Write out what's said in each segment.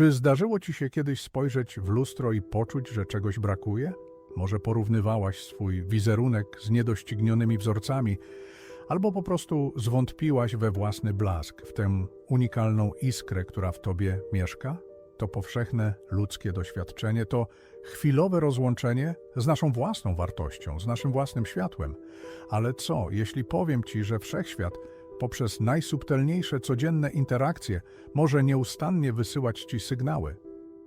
Czy zdarzyło ci się kiedyś spojrzeć w lustro i poczuć, że czegoś brakuje? Może porównywałaś swój wizerunek z niedoścignionymi wzorcami, albo po prostu zwątpiłaś we własny blask, w tę unikalną iskrę, która w tobie mieszka? To powszechne ludzkie doświadczenie, to chwilowe rozłączenie z naszą własną wartością, z naszym własnym światłem. Ale co, jeśli powiem ci, że wszechświat poprzez najsubtelniejsze codzienne interakcje może nieustannie wysyłać ci sygnały?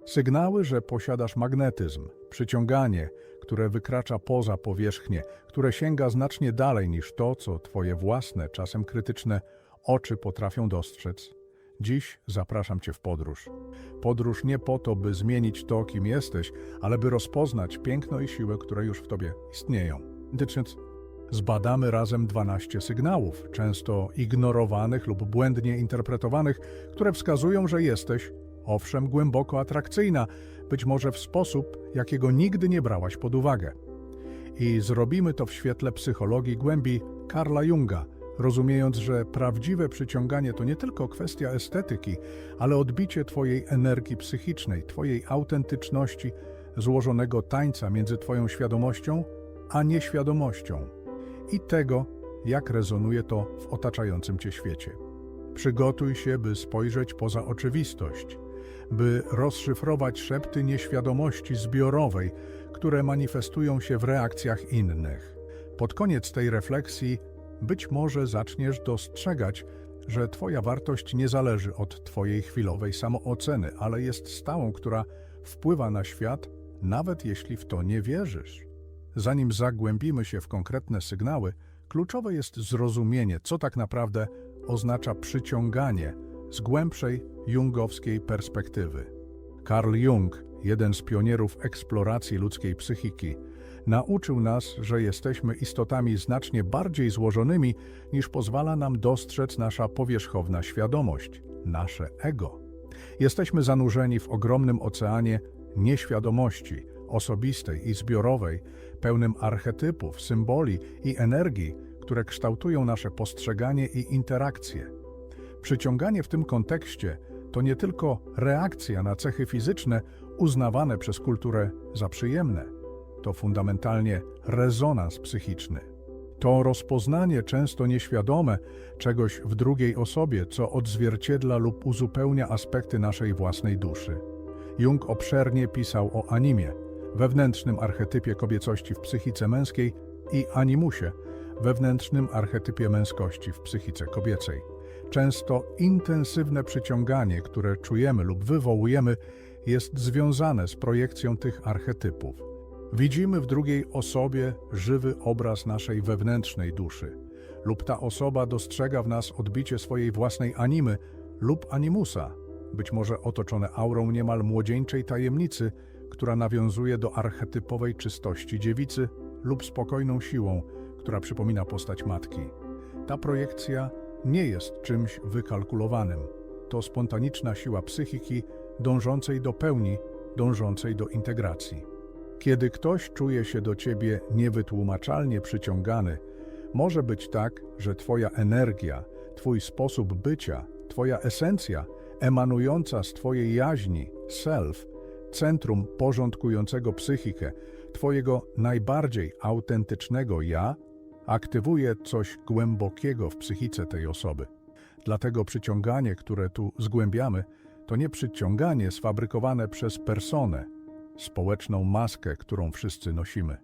Sygnały, że posiadasz magnetyzm, przyciąganie, które wykracza poza powierzchnię, które sięga znacznie dalej niż to, co twoje własne, czasem krytyczne oczy potrafią dostrzec. Dziś zapraszam cię w podróż. Podróż nie po to, by zmienić to, kim jesteś, ale by rozpoznać piękno i siłę, które już w tobie istnieją. Zbadamy razem 12 sygnałów, często ignorowanych lub błędnie interpretowanych, które wskazują, że jesteś, owszem, głęboko atrakcyjna, być może w sposób, jakiego nigdy nie brałaś pod uwagę. I zrobimy to w świetle psychologii głębi Karla Junga, rozumiejąc, że prawdziwe przyciąganie to nie tylko kwestia estetyki, ale odbicie Twojej energii psychicznej, Twojej autentyczności, złożonego tańca między Twoją świadomością a nieświadomością i tego, jak rezonuje to w otaczającym Cię świecie. Przygotuj się, by spojrzeć poza oczywistość, by rozszyfrować szepty nieświadomości zbiorowej, które manifestują się w reakcjach innych. Pod koniec tej refleksji być może zaczniesz dostrzegać, że Twoja wartość nie zależy od Twojej chwilowej samooceny, ale jest stałą, która wpływa na świat, nawet jeśli w to nie wierzysz. Zanim zagłębimy się w konkretne sygnały, kluczowe jest zrozumienie, co tak naprawdę oznacza przyciąganie z głębszej jungowskiej perspektywy. Carl Jung, jeden z pionierów eksploracji ludzkiej psychiki, nauczył nas, że jesteśmy istotami znacznie bardziej złożonymi, niż pozwala nam dostrzec nasza powierzchowna świadomość, nasze ego. Jesteśmy zanurzeni w ogromnym oceanie nieświadomości, osobistej i zbiorowej, pełnym archetypów, symboli i energii, które kształtują nasze postrzeganie i interakcje. Przyciąganie w tym kontekście to nie tylko reakcja na cechy fizyczne uznawane przez kulturę za przyjemne, to fundamentalnie rezonans psychiczny. To rozpoznanie często nieświadome czegoś w drugiej osobie, co odzwierciedla lub uzupełnia aspekty naszej własnej duszy. Jung obszernie pisał o animie, wewnętrznym archetypie kobiecości w psychice męskiej i animusie, wewnętrznym archetypie męskości w psychice kobiecej. Często intensywne przyciąganie, które czujemy lub wywołujemy, jest związane z projekcją tych archetypów. Widzimy w drugiej osobie żywy obraz naszej wewnętrznej duszy, lub ta osoba dostrzega w nas odbicie swojej własnej animy lub animusa, być może otoczone aurą niemal młodzieńczej tajemnicy, która nawiązuje do archetypowej czystości dziewicy lub spokojną siłą, która przypomina postać matki. Ta projekcja nie jest czymś wykalkulowanym. To spontaniczna siła psychiki dążącej do pełni, dążącej do integracji. Kiedy ktoś czuje się do ciebie niewytłumaczalnie przyciągany, może być tak, że twoja energia, twój sposób bycia, twoja esencja emanująca z twojej jaźni, self, centrum porządkującego psychikę, twojego najbardziej autentycznego ja, aktywuje coś głębokiego w psychice tej osoby. Dlatego przyciąganie, które tu zgłębiamy, to nie przyciąganie sfabrykowane przez personę, społeczną maskę, którą wszyscy nosimy.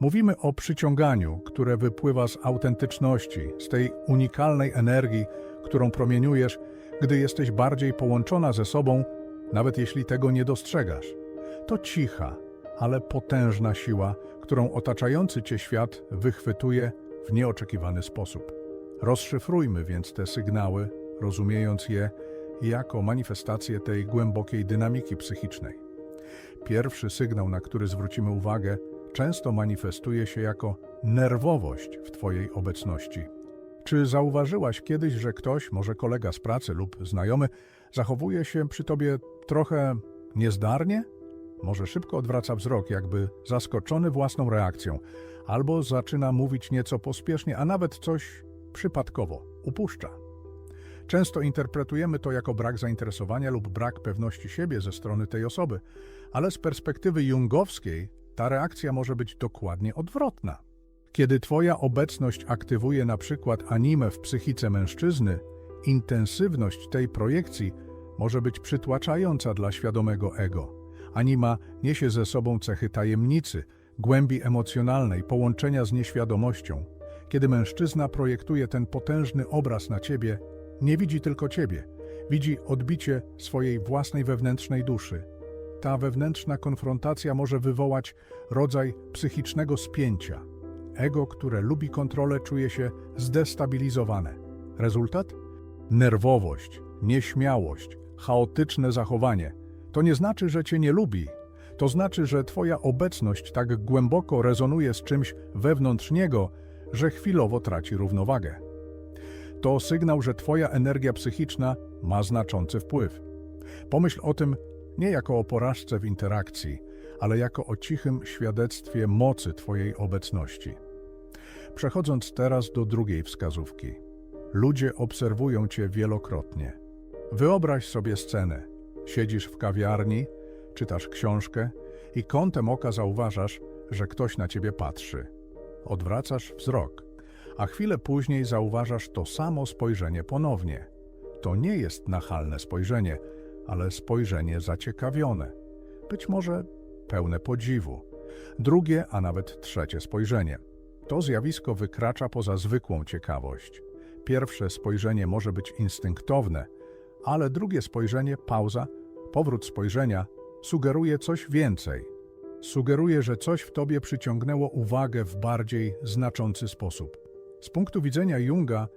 Mówimy o przyciąganiu, które wypływa z autentyczności, z tej unikalnej energii, którą promieniujesz, gdy jesteś bardziej połączona ze sobą, nawet jeśli tego nie dostrzegasz. To cicha, ale potężna siła, którą otaczający cię świat wychwytuje w nieoczekiwany sposób. Rozszyfrujmy więc te sygnały, rozumiejąc je jako manifestację tej głębokiej dynamiki psychicznej. Pierwszy sygnał, na który zwrócimy uwagę, często manifestuje się jako nerwowość w Twojej obecności. Czy zauważyłaś kiedyś, że ktoś, może kolega z pracy lub znajomy, zachowuje się przy Tobie trochę niezdarnie? Może szybko odwraca wzrok, jakby zaskoczony własną reakcją, albo zaczyna mówić nieco pospiesznie, a nawet coś przypadkowo upuszcza. Często interpretujemy to jako brak zainteresowania lub brak pewności siebie ze strony tej osoby, ale z perspektywy jungowskiej ta reakcja może być dokładnie odwrotna. Kiedy Twoja obecność aktywuje na przykład anime w psychice mężczyzny, intensywność tej projekcji może być przytłaczająca dla świadomego ego. Anima niesie ze sobą cechy tajemnicy, głębi emocjonalnej, połączenia z nieświadomością. Kiedy mężczyzna projektuje ten potężny obraz na ciebie, nie widzi tylko ciebie, widzi odbicie swojej własnej wewnętrznej duszy. Ta wewnętrzna konfrontacja może wywołać rodzaj psychicznego spięcia. Ego, które lubi kontrolę, czuje się zdestabilizowane. Rezultat? Nerwowość, nieśmiałość, chaotyczne zachowanie. To nie znaczy, że cię nie lubi. To znaczy, że twoja obecność tak głęboko rezonuje z czymś wewnątrz niego, że chwilowo traci równowagę. To sygnał, że twoja energia psychiczna ma znaczący wpływ. Pomyśl o tym nie jako o porażce w interakcji, ale jako o cichym świadectwie mocy twojej obecności. Przechodząc teraz do drugiej wskazówki. Ludzie obserwują cię wielokrotnie. Wyobraź sobie scenę. Siedzisz w kawiarni, czytasz książkę i kątem oka zauważasz, że ktoś na ciebie patrzy. Odwracasz wzrok, a chwilę później zauważasz to samo spojrzenie ponownie. To nie jest nachalne spojrzenie, ale spojrzenie zaciekawione. Być może pełne podziwu. Drugie, a nawet trzecie spojrzenie. To zjawisko wykracza poza zwykłą ciekawość. Pierwsze spojrzenie może być instynktowne, ale drugie spojrzenie, pauza, powrót spojrzenia, sugeruje coś więcej. Sugeruje, że coś w tobie przyciągnęło uwagę w bardziej znaczący sposób. Z punktu widzenia Junga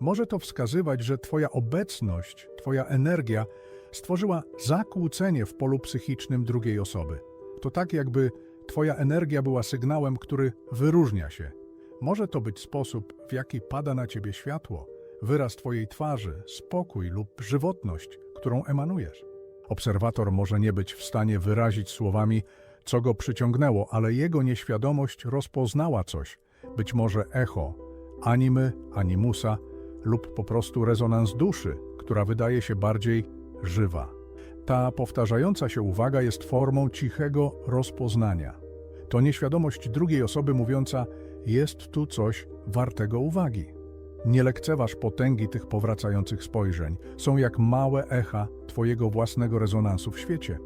może to wskazywać, że twoja obecność, twoja energia stworzyła zakłócenie w polu psychicznym drugiej osoby. To tak jakby twoja energia była sygnałem, który wyróżnia się. Może to być sposób, w jaki pada na ciebie światło, wyraz twojej twarzy, spokój lub żywotność, którą emanujesz. Obserwator może nie być w stanie wyrazić słowami, co go przyciągnęło, ale jego nieświadomość rozpoznała coś, być może echo, animy, animusa lub po prostu rezonans duszy, która wydaje się bardziej żywa. Ta powtarzająca się uwaga jest formą cichego rozpoznania. To nieświadomość drugiej osoby mówiąca: Jest tu coś wartego uwagi. Nie lekceważ potęgi tych powracających spojrzeń. Są jak małe echa Twojego własnego rezonansu w świecie.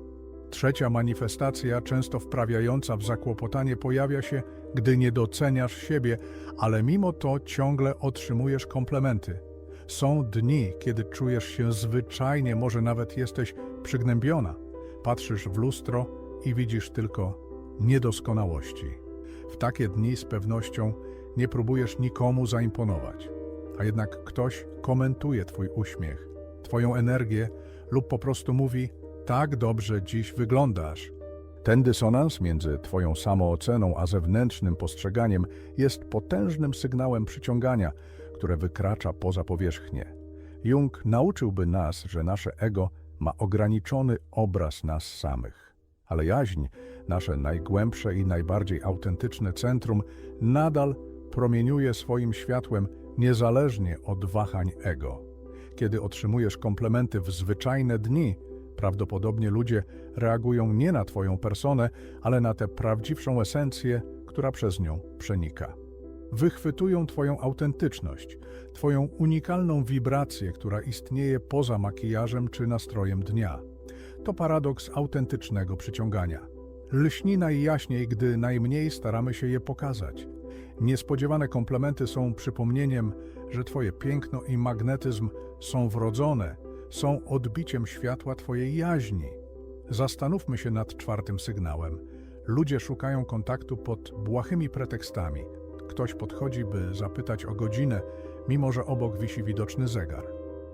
Trzecia manifestacja, często wprawiająca w zakłopotanie, pojawia się, gdy nie doceniasz siebie, ale mimo to ciągle otrzymujesz komplementy. Są dni, kiedy czujesz się zwyczajnie, może nawet jesteś przygnębiona. Patrzysz w lustro i widzisz tylko niedoskonałości. W takie dni z pewnością nie próbujesz nikomu zaimponować, a jednak ktoś komentuje Twój uśmiech, Twoją energię lub po prostu mówi: Tak dobrze dziś wyglądasz. Ten dysonans między Twoją samooceną a zewnętrznym postrzeganiem jest potężnym sygnałem przyciągania, które wykracza poza powierzchnię. Jung nauczyłby nas, że nasze ego ma ograniczony obraz nas samych, ale jaźń, nasze najgłębsze i najbardziej autentyczne centrum, nadal promieniuje swoim światłem niezależnie od wahań ego. Kiedy otrzymujesz komplementy w zwyczajne dni, prawdopodobnie ludzie reagują nie na Twoją personę, ale na tę prawdziwszą esencję, która przez nią przenika. Wychwytują Twoją autentyczność, Twoją unikalną wibrację, która istnieje poza makijażem czy nastrojem dnia. To paradoks autentycznego przyciągania. Lśni najjaśniej, gdy najmniej staramy się je pokazać. Niespodziewane komplementy są przypomnieniem, że Twoje piękno i magnetyzm są wrodzone, są odbiciem światła Twojej jaźni. Zastanówmy się nad czwartym sygnałem. Ludzie szukają kontaktu pod błahymi pretekstami. Ktoś podchodzi, by zapytać o godzinę, mimo że obok wisi widoczny zegar.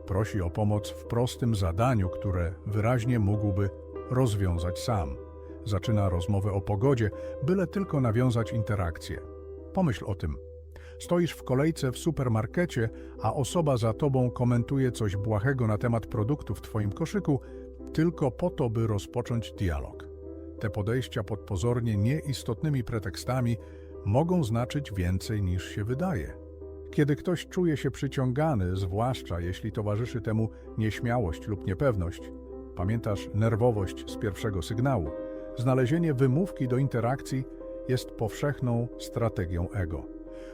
Prosi o pomoc w prostym zadaniu, które wyraźnie mógłby rozwiązać sam. Zaczyna rozmowę o pogodzie, byle tylko nawiązać interakcję. Pomyśl o tym. Stoisz w kolejce w supermarkecie, a osoba za tobą komentuje coś błahego na temat produktu w twoim koszyku, tylko po to, by rozpocząć dialog. Te podejścia pod pozornie nieistotnymi pretekstami mogą znaczyć więcej niż się wydaje. Kiedy ktoś czuje się przyciągany, zwłaszcza jeśli towarzyszy temu nieśmiałość lub niepewność, pamiętasz nerwowość z pierwszego sygnału, znalezienie wymówki do interakcji jest powszechną strategią ego.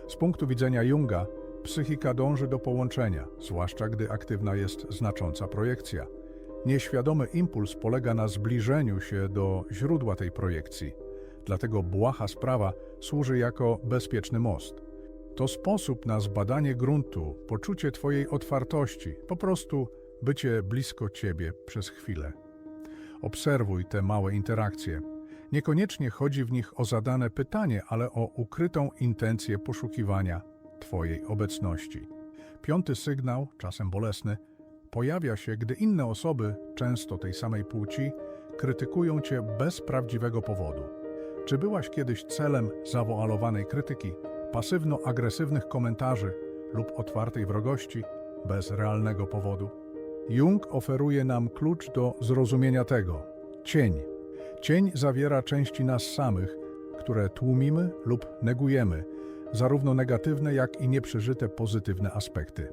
Z punktu widzenia Junga, psychika dąży do połączenia, zwłaszcza gdy aktywna jest znacząca projekcja. Nieświadomy impuls polega na zbliżeniu się do źródła tej projekcji, dlatego błaha sprawa służy jako bezpieczny most. To sposób na zbadanie gruntu, poczucie Twojej otwartości, po prostu bycie blisko Ciebie przez chwilę. Obserwuj te małe interakcje. Niekoniecznie chodzi w nich o zadane pytanie, ale o ukrytą intencję poszukiwania Twojej obecności. Piąty sygnał, czasem bolesny, pojawia się, gdy inne osoby, często tej samej płci, krytykują Cię bez prawdziwego powodu. Czy byłaś kiedyś celem zawoalowanej krytyki, pasywno-agresywnych komentarzy lub otwartej wrogości bez realnego powodu? Jung oferuje nam klucz do zrozumienia tego. Cień. Cień zawiera części nas samych, które tłumimy lub negujemy, zarówno negatywne, jak i nieprzeżyte pozytywne aspekty.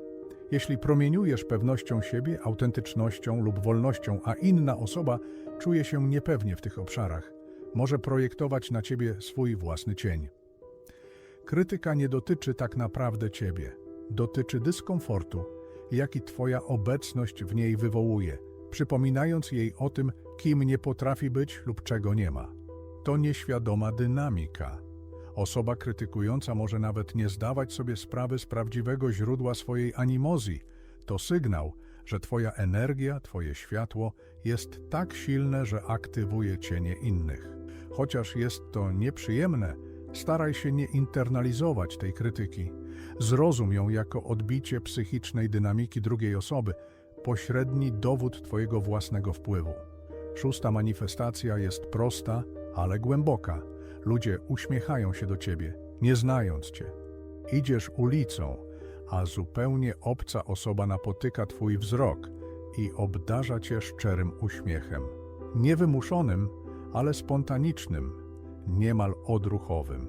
Jeśli promieniujesz pewnością siebie, autentycznością lub wolnością, a inna osoba czuje się niepewnie w tych obszarach, może projektować na ciebie swój własny cień. Krytyka nie dotyczy tak naprawdę ciebie, dotyczy dyskomfortu, jaki twoja obecność w niej wywołuje, przypominając jej o tym, kim nie potrafi być lub czego nie ma. To nieświadoma dynamika. Osoba krytykująca może nawet nie zdawać sobie sprawy z prawdziwego źródła swojej animozji. To sygnał, że Twoja energia, Twoje światło jest tak silne, że aktywuje cienie innych. Chociaż jest to nieprzyjemne, staraj się nie internalizować tej krytyki. Zrozum ją jako odbicie psychicznej dynamiki drugiej osoby, pośredni dowód Twojego własnego wpływu. Szósta manifestacja jest prosta, ale głęboka. Ludzie uśmiechają się do ciebie, nie znając cię. Idziesz ulicą, a zupełnie obca osoba napotyka twój wzrok i obdarza cię szczerym uśmiechem. Niewymuszonym, ale spontanicznym, niemal odruchowym.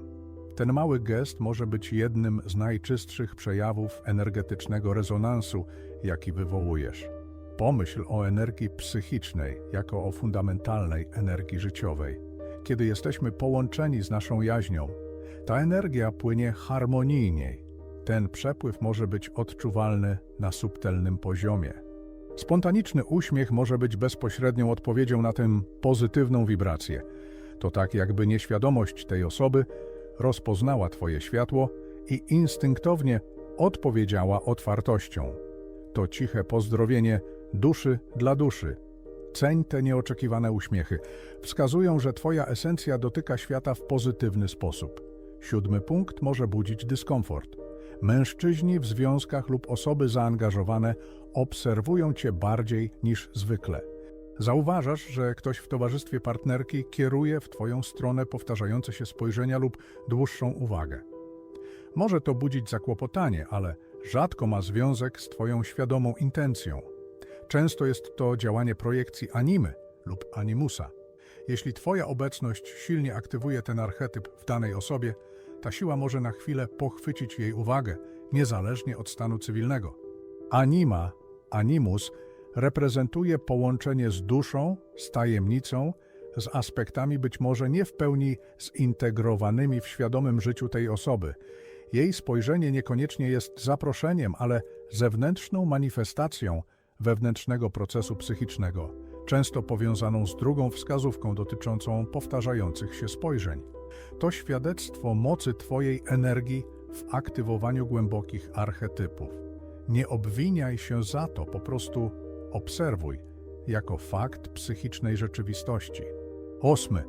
Ten mały gest może być jednym z najczystszych przejawów energetycznego rezonansu, jaki wywołujesz. Pomyśl o energii psychicznej jako o fundamentalnej energii życiowej. Kiedy jesteśmy połączeni z naszą jaźnią, ta energia płynie harmonijniej. Ten przepływ może być odczuwalny na subtelnym poziomie. Spontaniczny uśmiech może być bezpośrednią odpowiedzią na tę pozytywną wibrację. To tak, jakby nieświadomość tej osoby rozpoznała Twoje światło i instynktownie odpowiedziała otwartością. To ciche pozdrowienie duszy dla duszy. Ceń te nieoczekiwane uśmiechy. Wskazują, że Twoja esencja dotyka świata w pozytywny sposób. Siódmy punkt może budzić dyskomfort. Mężczyźni w związkach lub osoby zaangażowane obserwują Cię bardziej niż zwykle. Zauważasz, że ktoś w towarzystwie partnerki kieruje w Twoją stronę powtarzające się spojrzenia lub dłuższą uwagę. Może to budzić zakłopotanie, ale rzadko ma związek z Twoją świadomą intencją. Często jest to działanie projekcji animy lub animusa. Jeśli Twoja obecność silnie aktywuje ten archetyp w danej osobie, ta siła może na chwilę pochwycić jej uwagę, niezależnie od stanu cywilnego. Anima, animus, reprezentuje połączenie z duszą, z tajemnicą, z aspektami być może nie w pełni zintegrowanymi w świadomym życiu tej osoby. Jej spojrzenie niekoniecznie jest zaproszeniem, ale zewnętrzną manifestacją wewnętrznego procesu psychicznego, często powiązaną z drugą wskazówką dotyczącą powtarzających się spojrzeń. To świadectwo mocy Twojej energii w aktywowaniu głębokich archetypów. Nie obwiniaj się za to, po prostu obserwuj jako fakt psychicznej rzeczywistości. Ósmy.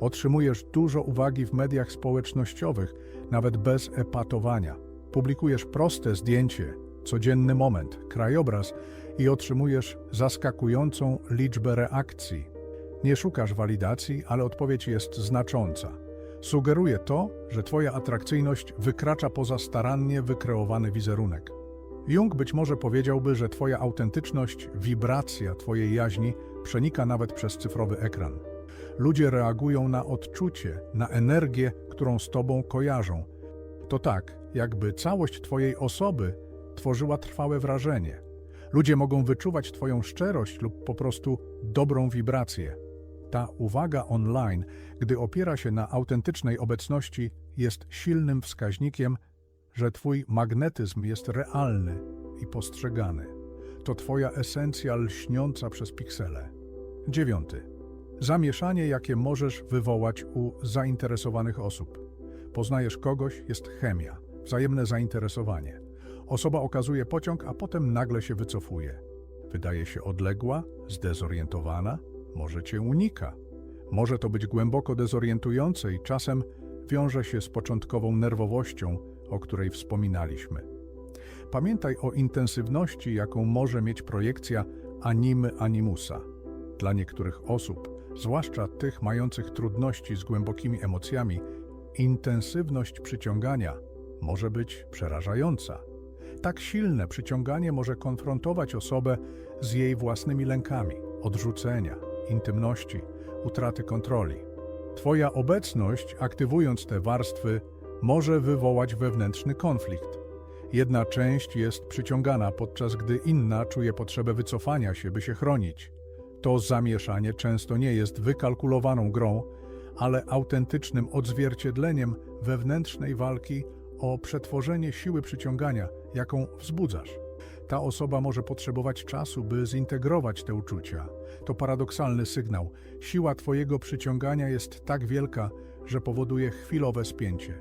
Otrzymujesz dużo uwagi w mediach społecznościowych, nawet bez epatowania. Publikujesz proste zdjęcie, codzienny moment, krajobraz i otrzymujesz zaskakującą liczbę reakcji. Nie szukasz walidacji, ale odpowiedź jest znacząca. Sugeruje to, że Twoja atrakcyjność wykracza poza starannie wykreowany wizerunek. Jung być może powiedziałby, że Twoja autentyczność, wibracja Twojej jaźni przenika nawet przez cyfrowy ekran. Ludzie reagują na odczucie, na energię, którą z Tobą kojarzą. To tak, jakby całość Twojej osoby tworzyła trwałe wrażenie. Ludzie mogą wyczuwać Twoją szczerość lub po prostu dobrą wibrację. Ta uwaga online, gdy opiera się na autentycznej obecności, jest silnym wskaźnikiem, że Twój magnetyzm jest realny i postrzegany. To Twoja esencja lśniąca przez piksele. Dziewiąty. Zamieszanie, jakie możesz wywołać u zainteresowanych osób. Poznajesz kogoś, jest chemia, wzajemne zainteresowanie. Osoba okazuje pociąg, a potem nagle się wycofuje. Wydaje się odległa, zdezorientowana, może cię unika. Może to być głęboko dezorientujące i czasem wiąże się z początkową nerwowością, o której wspominaliśmy. Pamiętaj o intensywności, jaką może mieć projekcja animy animusa. Dla niektórych osób, zwłaszcza tych mających trudności z głębokimi emocjami, intensywność przyciągania może być przerażająca. Tak silne przyciąganie może konfrontować osobę z jej własnymi lękami, odrzucenia, intymności, utraty kontroli. Twoja obecność, aktywując te warstwy, może wywołać wewnętrzny konflikt. Jedna część jest przyciągana, podczas gdy inna czuje potrzebę wycofania się, by się chronić. To zamieszanie często nie jest wykalkulowaną grą, ale autentycznym odzwierciedleniem wewnętrznej walki o przetworzenie siły przyciągania, jaką wzbudzasz. Ta osoba może potrzebować czasu, by zintegrować te uczucia. To paradoksalny sygnał. Siła Twojego przyciągania jest tak wielka, że powoduje chwilowe spięcie.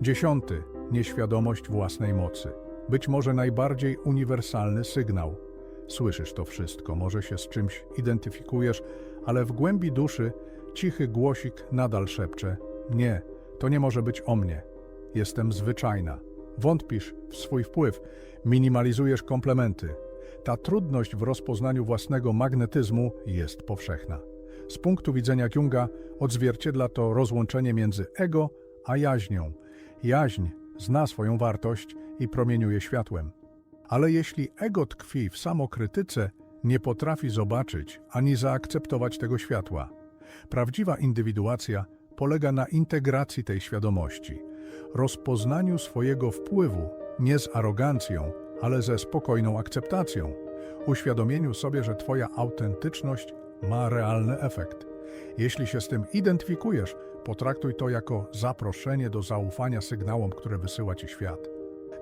Dziesiąty. Nieświadomość własnej mocy. Być może najbardziej uniwersalny sygnał. Słyszysz to wszystko, może się z czymś identyfikujesz, ale w głębi duszy cichy głosik nadal szepcze: Nie, to nie może być o mnie. Jestem zwyczajna. Wątpisz w swój wpływ, minimalizujesz komplementy. Ta trudność w rozpoznaniu własnego magnetyzmu jest powszechna. Z punktu widzenia Junga odzwierciedla to rozłączenie między ego a jaźnią. Jaźń zna swoją wartość i promieniuje światłem. Ale jeśli ego tkwi w samokrytyce, nie potrafi zobaczyć ani zaakceptować tego światła. Prawdziwa indywiduacja polega na integracji tej świadomości, rozpoznaniu swojego wpływu nie z arogancją, ale ze spokojną akceptacją, uświadomieniu sobie, że Twoja autentyczność ma realny efekt. Jeśli się z tym identyfikujesz, potraktuj to jako zaproszenie do zaufania sygnałom, które wysyła Ci świat.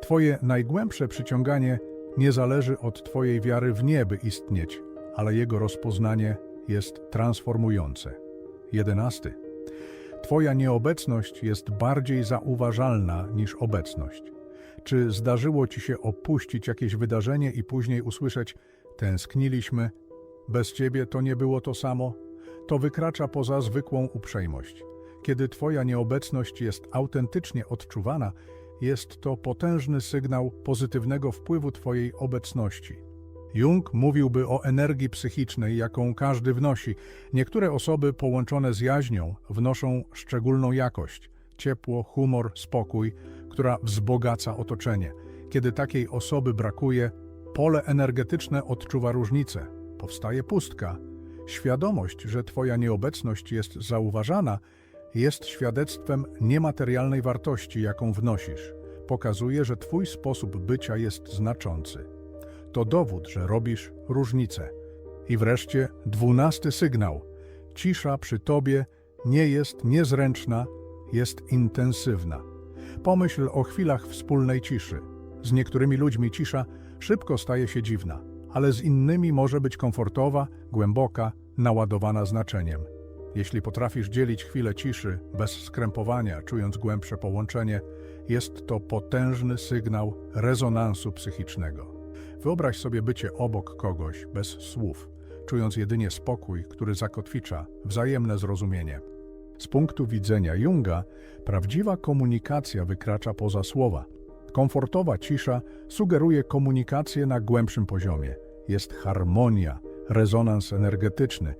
Twoje najgłębsze przyciąganie nie zależy od Twojej wiary w nie, by istnieć, ale jego rozpoznanie jest transformujące. 11. Twoja nieobecność jest bardziej zauważalna niż obecność. Czy zdarzyło Ci się opuścić jakieś wydarzenie i później usłyszeć: Tęskniliśmy, bez Ciebie to nie było to samo? To wykracza poza zwykłą uprzejmość. Kiedy Twoja nieobecność jest autentycznie odczuwana, jest to potężny sygnał pozytywnego wpływu Twojej obecności. Jung mówiłby o energii psychicznej, jaką każdy wnosi. Niektóre osoby połączone z jaźnią wnoszą szczególną jakość ciepło, humor, spokój, która wzbogaca otoczenie. Kiedy takiej osoby brakuje, pole energetyczne odczuwa różnicę. Powstaje pustka. Świadomość, że Twoja nieobecność jest zauważana, jest świadectwem niematerialnej wartości, jaką wnosisz. Pokazuje, że Twój sposób bycia jest znaczący. To dowód, że robisz różnicę. I wreszcie dwunasty sygnał. Cisza przy Tobie nie jest niezręczna, jest intensywna. Pomyśl o chwilach wspólnej ciszy. Z niektórymi ludźmi cisza szybko staje się dziwna, ale z innymi może być komfortowa, głęboka, naładowana znaczeniem. Jeśli potrafisz dzielić chwilę ciszy bez skrępowania, czując głębsze połączenie, jest to potężny sygnał rezonansu psychicznego. Wyobraź sobie bycie obok kogoś bez słów, czując jedynie spokój, który zakotwicza wzajemne zrozumienie. Z punktu widzenia Junga, prawdziwa komunikacja wykracza poza słowa. Komfortowa cisza sugeruje komunikację na głębszym poziomie. Jest harmonia, rezonans energetyczny.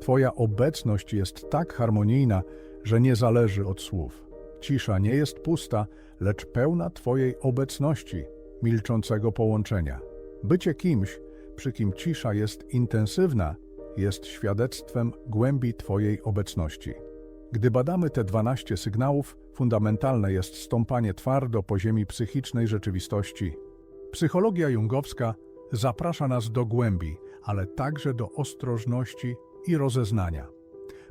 Twoja obecność jest tak harmonijna, że nie zależy od słów. Cisza nie jest pusta, lecz pełna Twojej obecności, milczącego połączenia. Bycie kimś, przy kim cisza jest intensywna, jest świadectwem głębi Twojej obecności. Gdy badamy te 12 sygnałów, fundamentalne jest stąpanie twardo po ziemi psychicznej rzeczywistości. Psychologia jungowska zaprasza nas do głębi, ale także do ostrożności i rozeznania.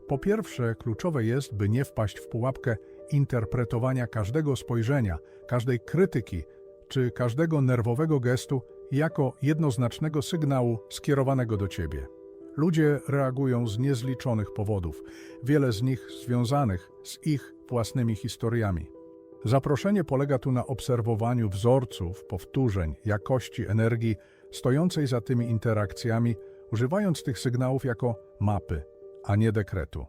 Po pierwsze, kluczowe jest, by nie wpaść w pułapkę interpretowania każdego spojrzenia, każdej krytyki czy każdego nerwowego gestu jako jednoznacznego sygnału skierowanego do ciebie. Ludzie reagują z niezliczonych powodów, wiele z nich związanych z ich własnymi historiami. Zaproszenie polega tu na obserwowaniu wzorców, powtórzeń, jakości energii stojącej za tymi interakcjami, używając tych sygnałów jako mapy, a nie dekretu.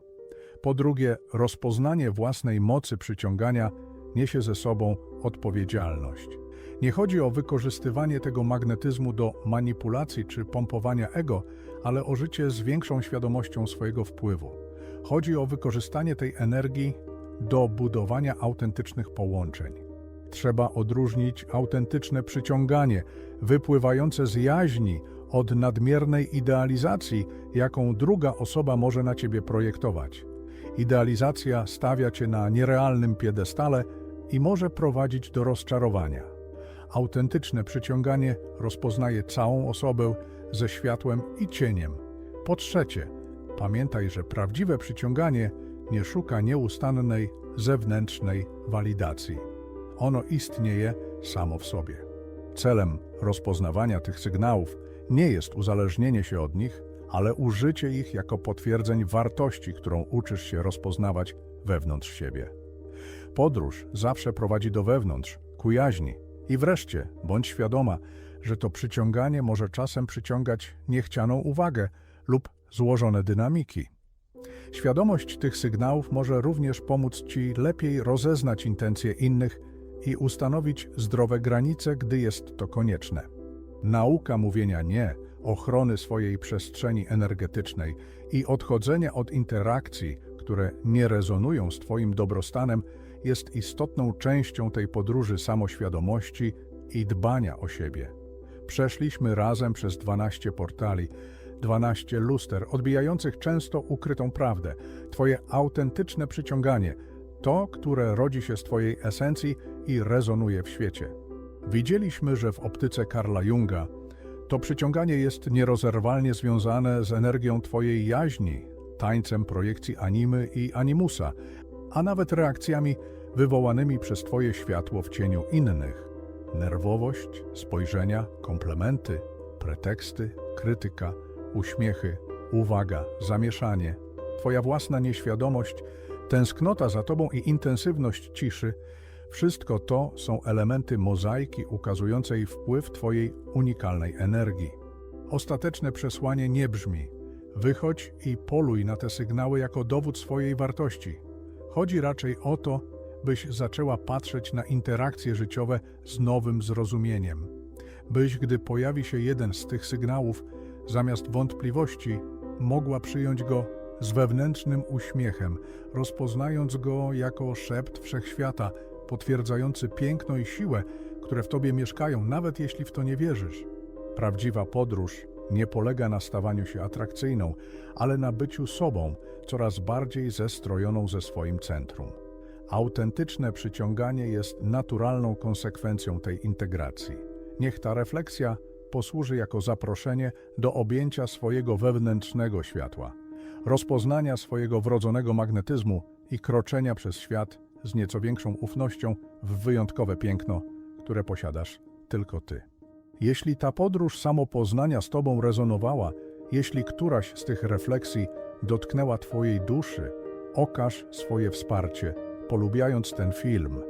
Po drugie, rozpoznanie własnej mocy przyciągania niesie ze sobą odpowiedzialność. Nie chodzi o wykorzystywanie tego magnetyzmu do manipulacji czy pompowania ego, ale o życie z większą świadomością swojego wpływu. Chodzi o wykorzystanie tej energii do budowania autentycznych połączeń. Trzeba odróżnić autentyczne przyciąganie, wypływające z jaźni, od nadmiernej idealizacji, jaką druga osoba może na ciebie projektować. Idealizacja stawia cię na nierealnym piedestale i może prowadzić do rozczarowania. Autentyczne przyciąganie rozpoznaje całą osobę ze światłem i cieniem. Po trzecie, pamiętaj, że prawdziwe przyciąganie nie szuka nieustannej zewnętrznej walidacji. Ono istnieje samo w sobie. Celem rozpoznawania tych sygnałów nie jest uzależnienie się od nich, ale użycie ich jako potwierdzeń wartości, którą uczysz się rozpoznawać wewnątrz siebie. Podróż zawsze prowadzi do wewnątrz, ku jaźni. I wreszcie, bądź świadoma, że to przyciąganie może czasem przyciągać niechcianą uwagę lub złożone dynamiki. Świadomość tych sygnałów może również pomóc Ci lepiej rozeznać intencje innych i ustanowić zdrowe granice, gdy jest to konieczne. Nauka mówienia nie, ochrony swojej przestrzeni energetycznej i odchodzenia od interakcji, które nie rezonują z Twoim dobrostanem, jest istotną częścią tej podróży samoświadomości i dbania o siebie. Przeszliśmy razem przez 12 portali, 12 luster, odbijających często ukrytą prawdę, Twoje autentyczne przyciąganie, to, które rodzi się z Twojej esencji i rezonuje w świecie. Widzieliśmy, że w optyce Karla Junga to przyciąganie jest nierozerwalnie związane z energią Twojej jaźni, tańcem projekcji animy i animusa, a nawet reakcjami wywołanymi przez Twoje światło w cieniu innych. Nerwowość, spojrzenia, komplementy, preteksty, krytyka, uśmiechy, uwaga, zamieszanie, Twoja własna nieświadomość, tęsknota za Tobą i intensywność ciszy wszystko to są elementy mozaiki ukazującej wpływ Twojej unikalnej energii. Ostateczne przesłanie nie brzmi: wychodź i poluj na te sygnały jako dowód swojej wartości. Chodzi raczej o to, byś zaczęła patrzeć na interakcje życiowe z nowym zrozumieniem. Byś, gdy pojawi się jeden z tych sygnałów, zamiast wątpliwości, mogła przyjąć go z wewnętrznym uśmiechem, rozpoznając go jako szept wszechświata, potwierdzający piękno i siłę, które w tobie mieszkają, nawet jeśli w to nie wierzysz. Prawdziwa podróż nie polega na stawaniu się atrakcyjną, ale na byciu sobą, coraz bardziej zestrojoną ze swoim centrum. Autentyczne przyciąganie jest naturalną konsekwencją tej integracji. Niech ta refleksja posłuży jako zaproszenie do objęcia swojego wewnętrznego światła, rozpoznania swojego wrodzonego magnetyzmu i kroczenia przez świat z nieco większą ufnością w wyjątkowe piękno, które posiadasz tylko Ty. Jeśli ta podróż samopoznania z Tobą rezonowała, jeśli któraś z tych refleksji dotknęła Twojej duszy, okaż swoje wsparcie, polubiając ten film.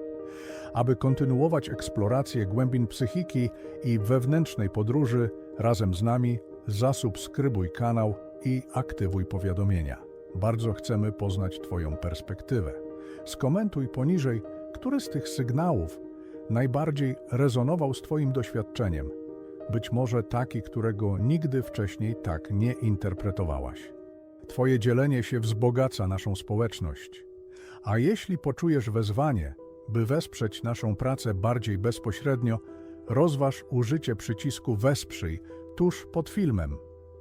Aby kontynuować eksplorację głębin psychiki i wewnętrznej podróży razem z nami, zasubskrybuj kanał i aktywuj powiadomienia. Bardzo chcemy poznać Twoją perspektywę. Skomentuj poniżej, który z tych sygnałów najbardziej rezonował z Twoim doświadczeniem. Być może taki, którego nigdy wcześniej tak nie interpretowałaś. Twoje dzielenie się wzbogaca naszą społeczność. A jeśli poczujesz wezwanie, by wesprzeć naszą pracę bardziej bezpośrednio, rozważ użycie przycisku Wesprzyj tuż pod filmem.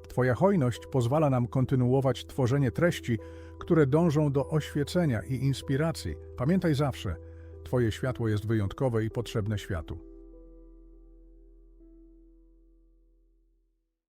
Twoja hojność pozwala nam kontynuować tworzenie treści, które dążą do oświecenia i inspiracji. Pamiętaj zawsze, Twoje światło jest wyjątkowe i potrzebne światu.